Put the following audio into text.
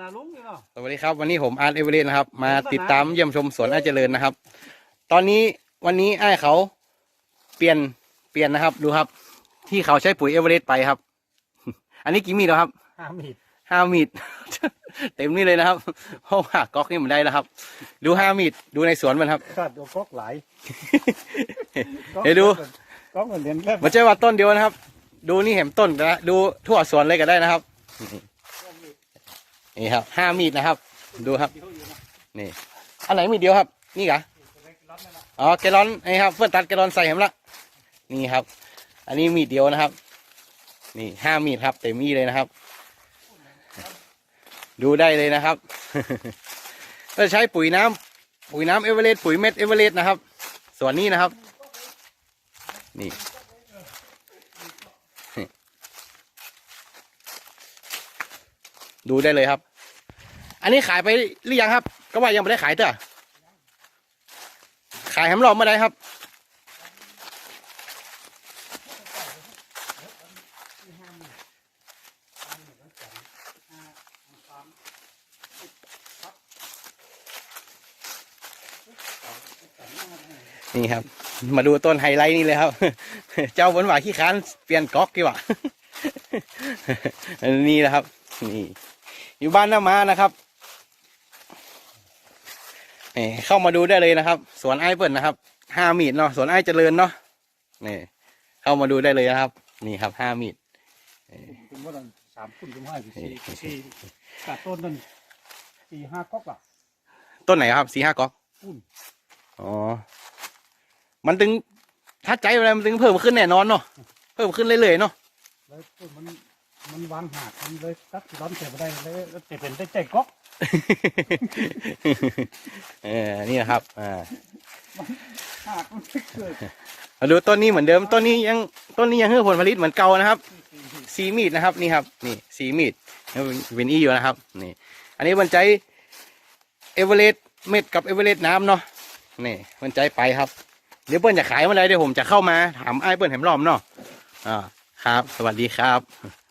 นาลุงนี่เนาะสวัสดีครับวันนี้ผมอาร์ตเอเวอเรสต์นะครับ มาติดตามเยี่ยมชมสวนอ้ายเจริญนะครับ ตอนนี้วันนี้อ้ายเขาเปลี่ยนเปลี่ยนนะครับ ดูครับ ที่เขาใช้ปุ๋ยเอเวอเรสต์ไปครับ อันนี้กี่มีดแล้วครับห้ามีดห้ามีด เต็มนี่เลยนะครับเพราะว่าก๊อกนี่มันได้แล้วครับ ดูห้ามีดดูในสวนมันครับ ขาดตัวก๊อกหลายเดี๋ยวดู ก๊อกเหมือนเรียนแบบมันจะว่าต้นเดียวนะครับ ดูนี่เห็นต้นนะดูทั่วสวนเลยก็ได้นะครับ นี่ครับห้ามีดนะครับ ดูครับ นี่อันไหนมีดเดียวครับ นี่กะอ๋อแกลอนนี่ครับ เพื่อนตัดแกลอนใส่เห็นละนี่ครับ อันนี้มีดเดียวนะครับ นี่ห้ามีดครับเต็มมีดเลยนะครับ ดูได้เลยนะครับก็ใช้ปุ๋ยน้ำปุ๋ยน้ำเอเวอเรสต์ปุ๋ยเม็ดเอเวอเรสต์นะครับ ส่วนนี้นะครับ นี่ดูได้เลยครับ อันนี้ขายไปหรือยังครับ ก็ว่ายังไม่ได้ขายเต้อขายแฮมหลอมเมื่อไรครับ นี่ครับ มาดูต้นไฮไลท์นี่เลยครับ เจ้าบนหวาขี้ค้านเปลี่ยนก๊อกดีกว่า อันนี้นะครับ นี่ อยู่บ้านหน้ามานะครับ นี่เข้ามาดูได้เลยนะครับ สวนไอ้เปิดนะครับห้ามีดเนาะสวนไอ้เจริญเนาะนี่เข้ามาดูได้เลยนะครับ นี่ครับห้ามีดเป็นว่าสามคุณคุณให้สี่สี่กัดต้นนั่นสี่ห้าก๊อกอะต้นไหนครับสี่ห้าก๊อกอุ้นอ๋อ มันตึงถ้าใจอะไรมันตึงเพิ่มขึ้นแน่นอนเนาะเพิ่มขึ้นเรื่อยๆเนาะแล้วต้นมันมันวางหาดมันเลยตัดร้อนเสียไปได้เลยแล้วจะเป็นได้ใจก๊อก เออนี่นะครับอ่าหาดมันไม่เกิดมาดูต้นนี้เหมือนเดิมต้นนี้ยังต้นนี้ยังให้ผลผลิตเหมือนเก่านะครับสีมีดนะครับนี่ครับ นี่สีมีดเวนอีอยู่นะครับนี่ อันนี้มันใจเอเวอเรสต์เม็ดกับเอเวอเรสต์น้ำเนาะนี่มันใจไปครับเดี๋ยวเปิ้ลจะขายเมื่อไหรเดี๋ยวผมจะเข้ามาถามไอ้ายเปิ้ลแหมล้อมเนาะอ่าครับ สวัสดีครับ